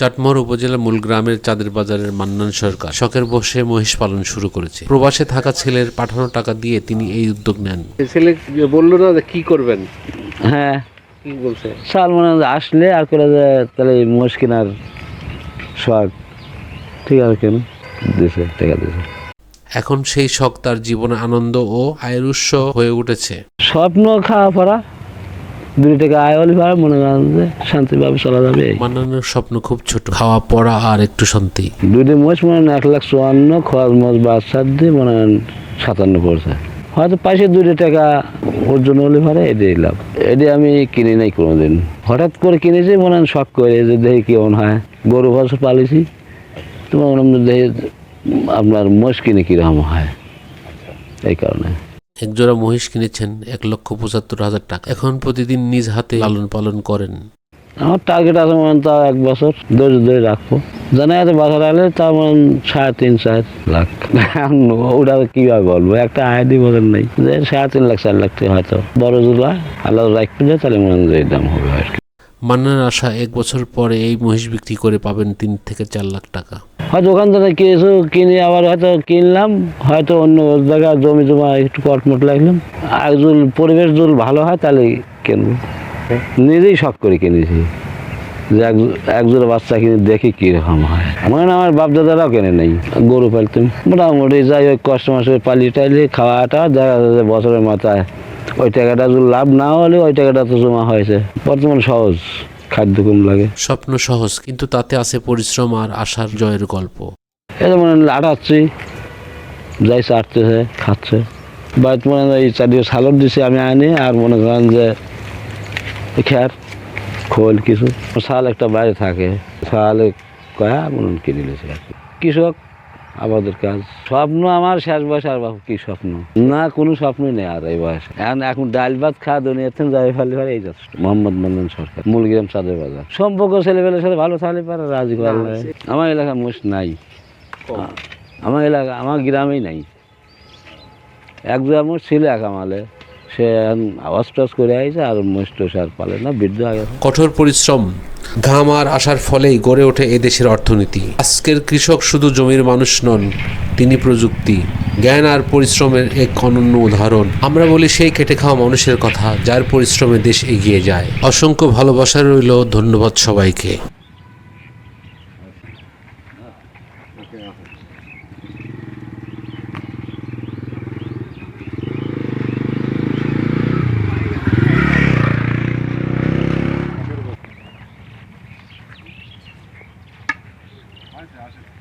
চাটমোহর উপজেলার মূল গ্রামের চাঁদের বাজারের মান্নান সরকার শখের বসে মহিষ পালন শুরু করেছে। প্রবাসে থাকা ছেলের পাঠানো টাকা দিয়ে তিনি এই উদ্যোগ নেন। ছেলে বলল না যে কি করবেন? হ্যাঁ। কি বলছে? সাল মনে আসলে আর করে যে তাহলে মোষ কেনার শখ ঠিক আছে কেন? দিছে টাকা দিছে। এখন সেই শখ তার জীবনে আনন্দ ও আয়ের উৎস হয়ে উঠেছে। স্বপ্ন খাওয়া পড়া দুই টাকা আয় হলে পারে মনে করেন যে শান্তিভাবে চলা যাবে। মান্নানের স্বপ্ন খুব ছোট। খাওয়া পড়া আর একটু শান্তি। দুইটি মোষ মনে হয় এক লাখ চুয়ান্ন খরচ মোষ বাচ্চার দিয়ে মনে হয় সাতান্ন পড়ছে। হয়তো পাশে দুইটা টাকা অর্জন হলে পারে এটাই লাভ। এটি আমি কিনি নাই কোনোদিন। হঠাৎ করে কিনেছি মনে হয় শখ করে যে দেখি কেমন হয়। গরু বছর পালিছি তোমার মনে দেখি আপনার মোষ কিনে কীরকম হয়। এই কারণে। একজোড়া মহিষ কিনেছেন এক লক্ষ পঁচাত্তর হাজার টাকা। এখন প্রতিদিন নিজ হাতে লালন পালন করেন। আমার টার্গেট আছে মনে তাও এক বছর ধরে ধরে রাখব। জানা যাচ্ছে বাজার আলে তা মনে সাড়ে তিন চার লাখ। ওটা কীভাবে বলব? একটা আইডি বোঝেন নেই। যে সাড়ে তিন লাখ চার লাখ টাকা হয়তো। বড় জুলা আল্লাহ রাখবে তাহলে মনে হয় দাম হবে আর কি। মান্নার আশা এক বছর পরে এই মহিষ বিক্রি করে পাবেন তিন থেকে চার লাখ টাকা। হয়তো ওখান থেকে কিছু কিনে আবার হয়তো কিনলাম, হয়তো অন্য জায়গায় জমি জমা একটু কটমট লাগলাম। আর জুল, পরিবেশ জুল ভালো হয় তাহলে কিনবো। নিজেই শখ করে কিনেছি। যে এক একজোড়া বাচ্চা কিনে দেখি কীরকম হয়। আমার আমার বাপ দাদারাও কেনে নেই, গরু পালতাম মোটামুটি যাই ওই কষ্ট মাসে পালি টাইলে খাওয়াটা, দেখা যায় যে বছরের মাথায় ওই টাকাটা যদি লাভ না হলে ওই টাকাটা তো জমা হয়েছে। বর্তমান সহজ। খাদ্য কম লাগে। স্বপ্ন সহজ কিন্তু তাতে আছে পরিশ্রম আর আশার জয়ের গল্প। এই আটাচ্ছি যাই চাটতেছে খাচ্ছে। বাড়িতে মনে হয় এই চারদিকে সালট দিছে আমি আনি আর মনে করেন যে খ্যার খোল কিছু। শাল একটা বাইরে থাকে শালে কয়া মনে কিনে নিয়েছে আর কি। কৃষক আমাদের কাজ। স্বপ্ন আমার শেষ বয়স আর বাবু কি স্বপ্ন? না কোনো স্বপ্নই নেই আর এই বয়সে। এখন এখন ডাল ভাত খাওয়া দুনিয়াতে যাই ফেলে পারে এই যথেষ্ট। মোহাম্মদ মন্দন সরকার মূলগ্রাম চাঁদের বাজার। সম্পর্ক ছেলেবেলের সাথে ভালো থাকলে পারে রাজি করলে আমার এলাকা মোষ নাই। আমার এলাকা আমার গ্রামেই নাই। এক দুই মোষ ছিল এক আমালে। সে এখন আওয়াজ টাওয়াজ করে আইছে আর মোষ টোষ আর পালে না বৃদ্ধ গেছে। কঠোর পরিশ্রম ঘাম আর আসার ফলেই গড়ে ওঠে এদেশের অর্থনীতি। আজকের কৃষক শুধু জমির মানুষ নন, তিনি প্রযুক্তি, জ্ঞান আর পরিশ্রমের এক অনন্য উদাহরণ। আমরা বলি সেই খেটে খাওয়া মানুষের কথা, যার পরিশ্রমে দেশ এগিয়ে যায়। অসংখ্য ভালোবাসা রইল, ধন্যবাদ সবাইকে। Alter, Alter.